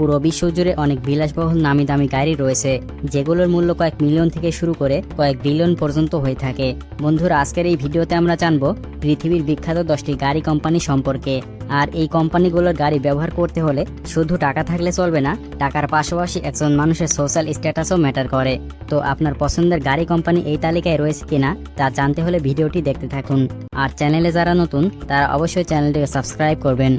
পুরো বিশ্ব জুড়ে অনেক বিলাসবহুল নামি দামি গাড়ি রয়েছে, যেগুলোর মূল্য কয়েক মিলিয়ন থেকে শুরু করে কয়েক বিলিয়ন পর্যন্ত হয়ে থাকে। বন্ধুরা, আজকের এই ভিডিওতে আমরা জানব পৃথিবীর বিখ্যাত দশটি গাড়ি কোম্পানি সম্পর্কে। আর এই কোম্পানিগুলোর গাড়ি ব্যবহার করতে হলে শুধু টাকা থাকলে চলবে না, টাকার পাশাপাশি একজন মানুষের সোশ্যাল স্ট্যাটাসও ম্যাটার করে। তো আপনার পছন্দের গাড়ি কোম্পানি এই তালিকায় রয়েছে কিনা, তা জানতে হলে ভিডিওটি দেখতে থাকুন। আর চ্যানেলে যারা নতুন, তারা অবশ্যই চ্যানেলটিকে সাবস্ক্রাইব করবেন।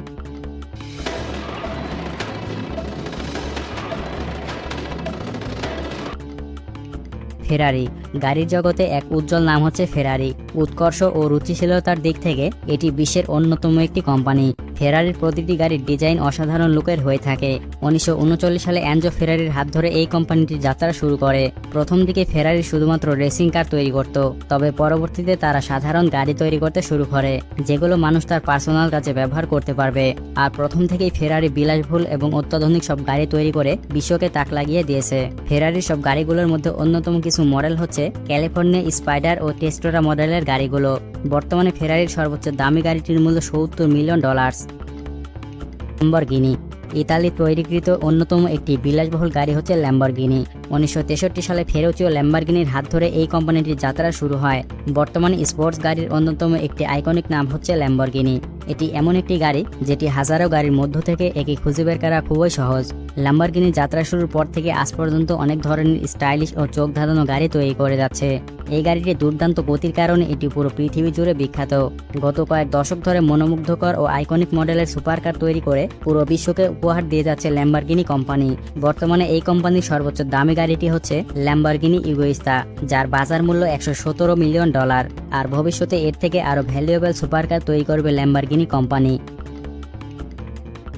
ফেরারি। গাড়ির জগতে এক উজ্জ্বল নাম হচ্ছে ফেরারি। উৎকর্ষ ও রুচিশীলতার দিক থেকে এটি বিশ্বের অন্যতম একটি কোম্পানি। ফেরারির প্রতিটি গাড়ির ডিজাইন অসাধারণ লুকের হয়ে থাকে। উনিশশো উনচল্লিশ সালে অ্যানজো ফেরারির হাত ধরে এই কোম্পানিটির যাত্রা শুরু করে। প্রথম দিকে ফেরারি শুধুমাত্র রেসিং কার তৈরি করত, তবে পরবর্তীতে তারা সাধারণ গাড়ি তৈরি করতে শুরু করে, যেগুলো মানুষ তার পার্সোনাল কাজে ব্যবহার করতে পারবে। আর প্রথম থেকেই ফেরারি বিলাসবহুল এবং অত্যাধুনিক সব গাড়ি তৈরি করে বিশ্বকে তাক লাগিয়ে দিয়েছে। ফেরারির সব গাড়িগুলোর মধ্যে অন্যতম কিছু মডেল হচ্ছে ক্যালিফোর্নিয়া স্পাইডার ও টেস্টোরা মডেলের গাড়িগুলো। বর্তমানে ফেরারির সর্বোচ্চ দামি গাড়িটির মূল্য সত্তর মিলিয়ন ডলার্স। ল্যাম্বরগিনি, ইতালি তৈরিকৃত অন্যতম একটি বিলাসবহুল গাড়ি হচ্ছে ল্যাম্বরগিনি। উনিশশো তেষট্টি সালে ফেরোচিও ল্যাম্বরগিনির হাত ধরে এই কোম্পানিটির যাত্রা শুরু হয়। বর্তমানে স্পোর্টস গাড়ির অন্যতম একটি আইকনিক নাম হচ্ছে ল্যাম্বরগিনি। এটি এমন একটি গাড়ি যেটি হাজারো গাড়ির মধ্য থেকে একে খুঁজে বের করা খুবই সহজ। ল্যাম্বরগিনি যাত্রা শুরুর পর থেকে আজ পর্যন্ত অনেক ধরনের স্টাইলিশ ও চোখ ধাঁধানো গাড়ি তৈরি করে যাচ্ছে। এই গাড়িটি দুর্দান্ত গতির কারণে এটি পুরো পৃথিবী জুড়ে বিখ্যাত। গত কয়েক দশক ধরে মনোমুগ্ধকর ও আইকনিক মডেলের সুপারকার তৈরি করে পুরো বিশ্বকে উপহার দিয়ে যাচ্ছে ল্যাম্বারগিনি কোম্পানি। বর্তমানে এই কোম্পানির সর্বোচ্চ দামি গাড়িটি হচ্ছে ল্যাম্বরগিনি ইগোইস্তা যার বাজার মূল্য একশো সতেরো মিলিয়ন ডলার, আর ভবিষ্যতে এর থেকে আরও ভ্যালুয়েবল সুপারকার তৈরি করবে Lamborghini company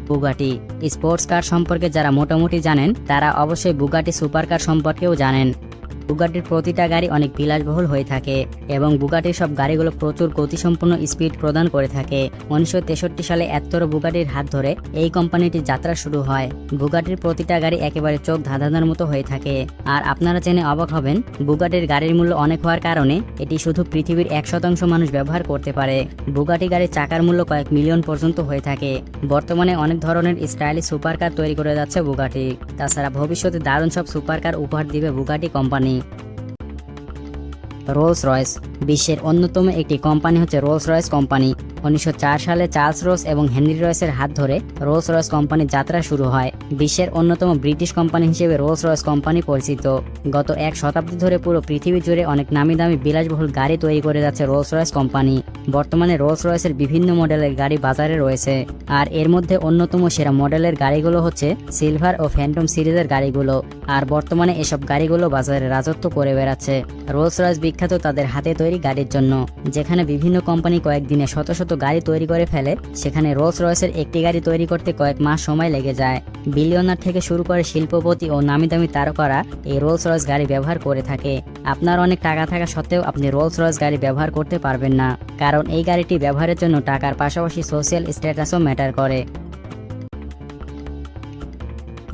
Bugatti sports car সম্পর্কে যারা মোটামুটি জানেন, তারা অবশ্যই বুগাটি সুপার কার সম্পর্কেও জানেন। বুগাটির প্রতিটা গাড়ি অনেক বিলাসবহুল হয়ে থাকে এবং বুগাটির সব গাড়িগুলো প্রচুর গতিসম্পন্ন স্পিড প্রদান করে থাকে। উনিশশো তেষট্টি সালে এত্তর বুগাটির হাত ধরে এই কোম্পানিটির যাত্রা শুরু হয়। বুগাটির প্রতিটা গাড়ি একেবারে চোখ ধাঁধানোর মতো হয়ে থাকে। আর আপনারা জেনে অবাক হবেন, বুগাটির গাড়ির মূল্য অনেক হওয়ার কারণে এটি শুধু পৃথিবীর এক শতাংশ মানুষ ব্যবহার করতে পারে। বুগাটি গাড়ির চাকার মূল্য কয়েক মিলিয়ন পর্যন্ত হয়ে থাকে। বর্তমানে অনেক ধরনের স্টাইলিশ সুপার কার তৈরি করে যাচ্ছে বুগাটি। তাছাড়া ভবিষ্যতে দারুণ সব সুপার কার উপহার দিবে বুগাটি কোম্পানি। রোলস রয়েস বিশ্বের অন্যতম একটি কোম্পানি হচ্ছে রোলস রয়েস কোম্পানি উনিশশো চার সালে চার্লস রোস এবং হেনরি রয়েসের হাত ধরে রোলস রয়েস কোম্পানির যাত্রা শুরু হয়। বিশ্বের অন্যতম ব্রিটিশ কোম্পানি হিসেবে রোলস রয়েস কোম্পানি পরিচিত। গত এক শতাব্দী ধরে পুরো পৃথিবী জুড়ে অনেক নামি দামি বিলাসবহুল গাড়ি তৈরি করে যাচ্ছে রোলস রয়েস কোম্পানি। বর্তমানে রোলস রয়েসের বিভিন্ন মডেলের গাড়ি বাজারে রয়েছে। আর এর মধ্যে অন্যতম সেরা মডেলের গাড়িগুলো হচ্ছে সিলভার ও ফ্যান্টম সিরিজের গাড়িগুলো। আর বর্তমানে এসব গাড়িগুলো বাজারে রাজত্ব করে বেড়াচ্ছে। রোলস রয়েস বিখ্যাত তাদের হাতে তৈরি গাড়ির জন্য, যেখানে বিভিন্ন কোম্পানি কয়েকদিনে শত শত গাড়ি তৈরি করে ফেলে, সেখানে রোলস রয়েসের একটি গাড়ি তৈরি করতে কয়েক মাস সময় লেগে যায়। বিলিয়নার থেকে শুরু করে শিল্পপতি ও নামি দামি তারকারা এই রোলস রয়েস গাড়ি ব্যবহার করে থাকে। আপনার অনেক টাকা থাকা সত্ত্বেও আপনি রোলস রয়েস গাড়ি ব্যবহার করতে পারবেন না, কারণ এই গাড়িটি ব্যবহারের জন্য টাকার পাশাপাশি সোশ্যাল স্ট্যাটাসও ম্যাটার করে।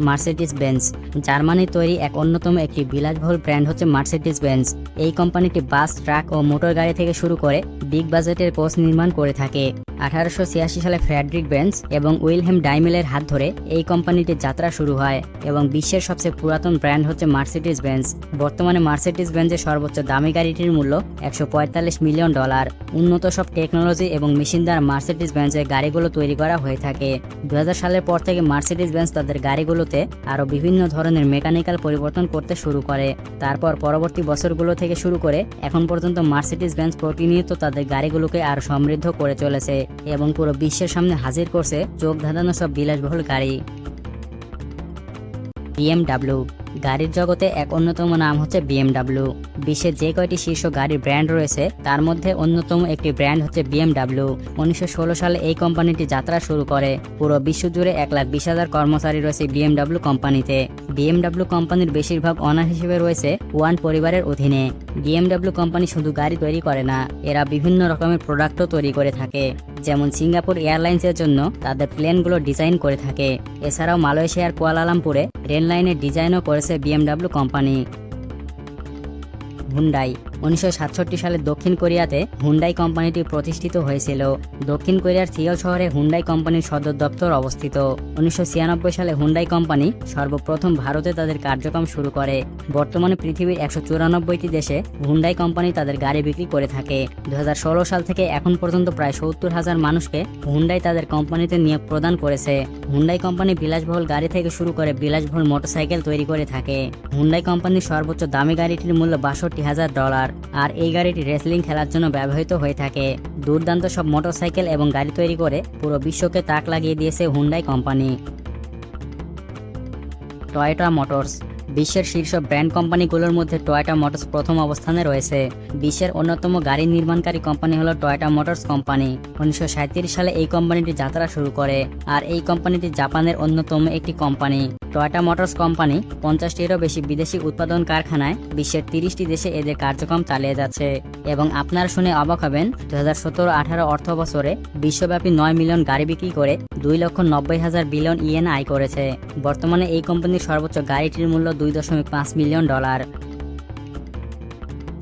মার্সিডিস বেঞ্জ জার্মানির তৈরি এক অন্যতম একটি বিলাসবহুল ব্র্যান্ড হচ্ছে মার্সিডিস বেঞ্জ এই কোম্পানিটি বাস, ট্রাক ও মোটর গাড়ি থেকে শুরু করে বিগ বাজেটের কোচ নির্মাণ করে থাকে। আঠারোশো ছিয়াশি সালে ফ্রেডরিক বেঞ্জ এবং উইলহেম ডাইমেলের হাত ধরে এই কোম্পানিটির যাত্রা শুরু হয় এবং বিশ্বের সবচেয়ে পুরাতন ব্র্যান্ড হচ্ছে মার্সিডিস বেঞ্জ বর্তমানে মার্সিডিস বেঞ্জের সর্বোচ্চ দামি গাড়িটির মূল্য একশো পঁয়তাল্লিশ মিলিয়ন ডলার। উন্নত সব টেকনোলজি এবং মেশিন দ্বারা মার্সিডিস বেঞ্জের গাড়িগুলো তৈরি করা হয়ে থাকে। দু হাজার সালের পর থেকে মার্সিডিস বেঞ্জ তাদের গাড়িগুলোতে আরও বিভিন্ন ধরনের মেকানিক্যাল পরিবর্তন করতে শুরু করে। তারপর পরবর্তী বছরগুলো থেকে শুরু করে এখন পর্যন্ত মার্সিডিস বেঞ্জ প্রতিনিয়ত তাদের গাড়িগুলোকে আরও সমৃদ্ধ করে চলেছে। এবং পুরো বিশ্বের সামনে হাজির করছে চোখ ধাঁধানো সব বিলাসবহুল গাড়ি। বিএমডাব্লিউ। গাড়ির জগতে এক অন্যতম নাম হচ্ছে বিএমডাব্লিউ। বিশ্বের যে কয়টি শীর্ষ গাড়ির ব্র্যান্ড রয়েছে, তার মধ্যে অন্যতম একটি ব্র্যান্ড হচ্ছে বিএমডাব্লিউ। উনিশশো সালে এই কোম্পানিটি যাত্রা শুরু করে। পুরো বিশ্ব জুড়ে এক লাখ বিশ হাজার কর্মচারী রয়েছে বিএমডাব্লিউ কোম্পানিতে। বিএমডাব্লিউ কোম্পানির বেশিরভাগ অনার হিসেবে রয়েছে ওয়ান পরিবারের অধীনে। বিএমডাব্লিউ কোম্পানি শুধু গাড়ি তৈরি করে না, এরা বিভিন্ন রকমের প্রোডাক্টও তৈরি করে থাকে। যেমন সিঙ্গাপুর এয়ারলাইন্সের জন্য তাদের প্লেনগুলো ডিজাইন করে থাকে। এছাড়াও মালয়েশিয়ার কুয়ালালামপুরে রেল লাইনের ডিজাইনও করেছে বিএমডাব্লিউ কোম্পানি। হুন্ডাই উনিশশো সাতষট্টি সালে দক্ষিণ কোরিয়াতে হুন্ডাই কোম্পানিটি প্রতিষ্ঠিত হয়েছিল। দক্ষিণ কোরিয়ার সিওল শহরে হুন্ডাই কোম্পানির সদর দপ্তর অবস্থিত। উনিশশো ছিয়ানব্বই সালে হুন্ডাই কোম্পানি সর্বপ্রথম ভারতে তাদের কার্যক্রম শুরু করে। বর্তমানে পৃথিবীর একশো চুরানব্বইটি দেশে হুন্ডাই কোম্পানি তাদের গাড়ি বিক্রি করে থাকে। দু হাজার ষোলো সাল থেকে এখন পর্যন্ত প্রায় সত্তর হাজার মানুষকে হুন্ডাই তাদের কোম্পানিতে নিয়োগ প্রদান করেছে। হুন্ডাই কোম্পানি বিলাসবহুল গাড়ি থেকে শুরু করে বিলাসবহুল মোটরসাইকেল তৈরি করে থাকে। হুন্ডাই কোম্পানির সর্বোচ্চ দামি গাড়িটির মূল্য বাষট্টি হাজার ডলার। আর এই গাড়িটি রেসলিং খেলার জন্য ব্যবহৃত হয়ে থাকে। দুর্দান্ত সব মোটরসাইকেল এবং গাড়ি তৈরি করে পুরো বিশ্বকে তাক লাগিয়ে দিয়েছে হুন্ডাই কোম্পানি। Toyota motors. বিশ্বের শীর্ষ ব্র্যান্ড কোম্পানিগুলোর মধ্যে টয়োটা মোটরস প্রথম অবস্থানে রয়েছে। বিশ্বের অন্যতম গাড়ি নির্মাণকারী কোম্পানি হলো টয়োটা মোটরস কোম্পানি। উনিশশো সাঁইত্রিশ সালে এই কোম্পানিটি যাত্রা শুরু করে, আর এই কোম্পানিটি জাপানের অন্যতম একটি কোম্পানি। টয়োটা মোটরস কোম্পানি পঞ্চাশটিরও বেশি বিদেশি উৎপাদন কারখানায় বিশ্বের তিরিশটি দেশে এদের কার্যক্রম চালিয়ে যাচ্ছে। এবং আপনারা শুনে অবাক হবেন দু হাজার সতেরো আঠারো অর্থ বছরে বিশ্বব্যাপী নয় মিলিয়ন গাড়ি বিক্রি করে দুই লক্ষ নব্বই হাজার বিলিয়ন ইয়েন আয় করেছে। বর্তমানে এই কোম্পানির সর্বোচ্চ গাড়িটির মূল্য দুই দশমিক পাঁচ মিলিয়ন ডলার।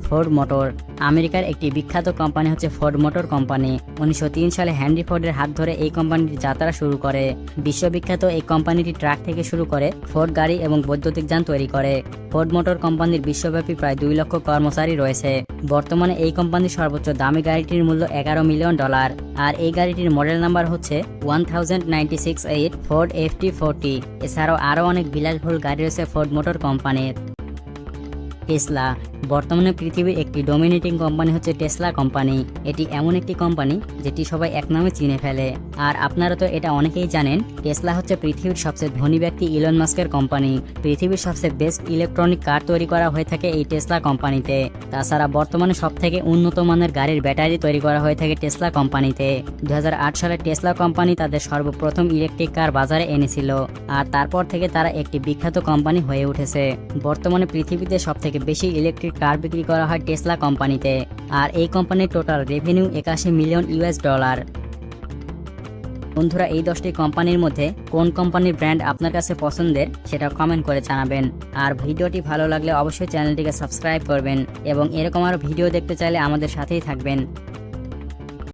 Ford motor. আমেরিকার একটি বিখ্যাত কোম্পানি হচ্ছে ফোর্ড মোটর কোম্পানি। উনিশশো তিন সালে হ্যানরি ফোর্ডের হাত ধরে এই কোম্পানিটি যাত্রা শুরু করে। বিশ্ববিখ্যাত এই কোম্পানিটি ট্রাক থেকে শুরু করে ফোর্ড গাড়ি এবং বৈদ্যুতিক যান তৈরি করে। ফোর্ড মোটর কোম্পানির বিশ্বব্যাপী প্রায় দুই লক্ষ কর্মচারী রয়েছে। বর্তমানে এই কোম্পানির সর্বোচ্চ দামি গাড়িটির মূল্য এগারো মিলিয়ন ডলার। আর এই গাড়িটির মডেল নাম্বার হচ্ছে one thousand ninety six eight Ford FT forty. এছাড়াও আরও অনেক বিলাসবহুল গাড়ি রয়েছে ফোর্ড মোটর কোম্পানির। টেসলা। বর্তমানে পৃথিবীর একটি ডোমিনেটিং কোম্পানি হচ্ছে টেসলা কোম্পানি এটি এমন একটি কোম্পানি যেটি সবাই এক নামে চিনে ফেলে। আর আপনারা তো এটা অনেকেই জানেন টেসলা হচ্ছে পৃথিবীর সবচেয়ে ধনী ব্যক্তি ইলন মাস্কের কোম্পানি পৃথিবীর সবচেয়ে বেস্ট ইলেকট্রনিক কার তৈরি করা হয়ে থাকে এই টেসলা কোম্পানিতে তাছাড়া বর্তমানে সব থেকে উন্নত মানের গাড়ির ব্যাটারি তৈরি করা হয়ে থাকে টেসলা কোম্পানিতে দু হাজার আট সালে টেসলা কোম্পানি তাদের সর্বপ্রথম ইলেকট্রিক কার বাজারে এনেছিল, আর তারপর থেকে তারা একটি বিখ্যাত কোম্পানি হয়ে উঠেছে। বর্তমানে পৃথিবীতে সব থেকে বেশি ইলেকট্রিক কার বিক্রি করা হয় টেসলা কোম্পানিতে, আর এই কোম্পানির টোটাল রেভিনিউ একাশি মিলিয়ন ইউএস ডলার। বন্ধুরা, এই দশটি কোম্পানির মধ্যে কোন কোম্পানির ব্র্যান্ড আপনার কাছে পছন্দের সেটা কমেন্ট করে জানাবেন। আর ভিডিওটি ভালো লাগলে অবশ্যই চ্যানেলটিকে সাবস্ক্রাইব করবেন এবং এরকম আরও ভিডিও দেখতে চাইলে আমাদের সাথেই থাকবেন।